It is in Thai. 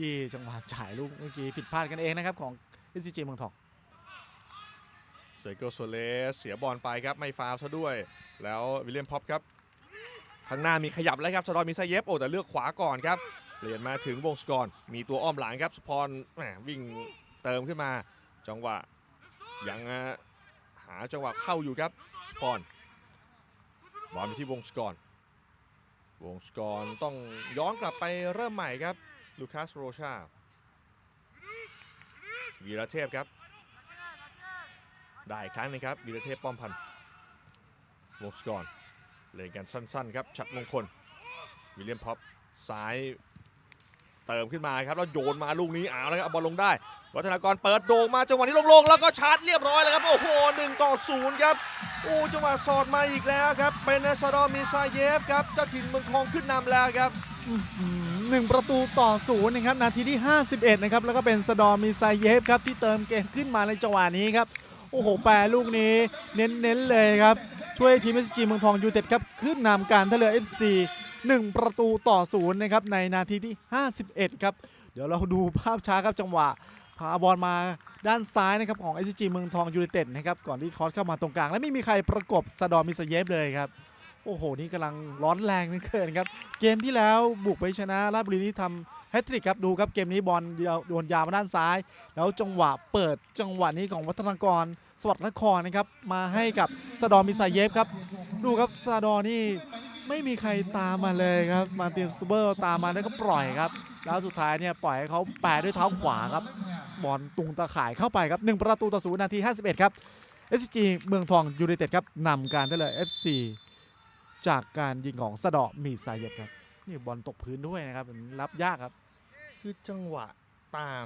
กี้จังหวะจ่ายลูกเมื่อกี้ผิดพลาดกันเองนะครับของ SCG เมืองทองเซโกโซเลสเสียบอลไปครับไม่ฟาวซะด้วย แล้ววิลเลียมพ็อปครับข้างหน้ามีขยับแล้วครับสตอมีซาเยฟโอ้แต่เลือกขวาก่อนครับเปลี่ยนมาถึงวงสกอร์มีตัวอ้อมหลังครับสปอนแหมวิ่งเติมขึ้นมาจังหวะยังหาจังหวะเข้าอยู่ครับสปอนบอลไปที่วงสกอร์วงสกอร์ต้องย้อนกลับไปเริ่มใหม่ครับ ลูคัสโรชาวีรเทพครับ ได้อีกครั้งหนึงครับวีรเทพป้อมพันธ์วงสกอรเล่นกันสั้นๆครับฉัดมงคลวิลเลียมพ็อปซ้ายเติมขึ้นมาครับแล้วโยนมาลูกนี้เอาแล้วครับบอลลงได้ วัฒนากรเปิดโด่งมาจังหวะนี้ลงๆแล้วก็ชาร์จเรียบร้อยแล้วครับโอ้โหหนึ่งต่อศูนย์ครับโอ้จังหวะสอดมาอีกแล้วครับเป็นซาดอมิซาเยฟครับเจ้าถิ่นเมืองทองขึ้นนำแล้วครับ หนึ่งประตูต่อศูนย์นะครับนาทีที่ 51 นะครับ แล้วก็เป็นสดอมีไซเยฟครับ ที่เติมเกมขึ้นมาในจังหวะนี้ครับ โอ้โห แปรลูกนี้เน้นๆเลยครับ ช่วยทีม SCG เมืองทองยูไนเต็ดครับ ขึ้นนำการท่าเรือ FC 1 ประตูต่อศูนย์นะครับ ในนาทีที่ 51 ครับ เดี๋ยวเราดูภาพช้าครับจังหวะพาบอลมาด้านซ้ายนะครับของ SCG เมืองทองยูไนเต็ดนะครับก่อนที่คอสเข้ามาตรงกลาง และไม่มีใครประกบสดอมิไซเยฟเลยครับ โอ้โห นี่กำลังร้อนแรงเหลือเกินครับ เกมที่แล้วบุกไปชนะราชบุรีนี่ทำแฮตทริกครับดูครับเกมนี้บอลโดนยาวมาด้านซ้าย แล้วจังหวะเปิดจังหวะนี้ของวัฒนากร สวัสดิ์นครนะครับ มาให้กับสดอมิซาเยฟครับ ดูครับซาดอนี่ไม่มีใครตามมาเลยครับ มาร์ตินสตูเบอร์ตามมาแล้วก็ปล่อยครับ แล้วสุดท้ายเนี่ยปล่อยให้เขาแปะด้วยเท้าขวาครับบอลตุงตะข่ายเข้าไปครับ 1 ประตูต่อศูนย์นาที 51 ครับ SG เมืองทองยูไนเต็ดครับนำการได้เลย FC จากการยิงของสะเดาะมีซาเยบครับนี่บอลตกพื้นด้วยนะครับมันรับยากครับคือจังหวะตาม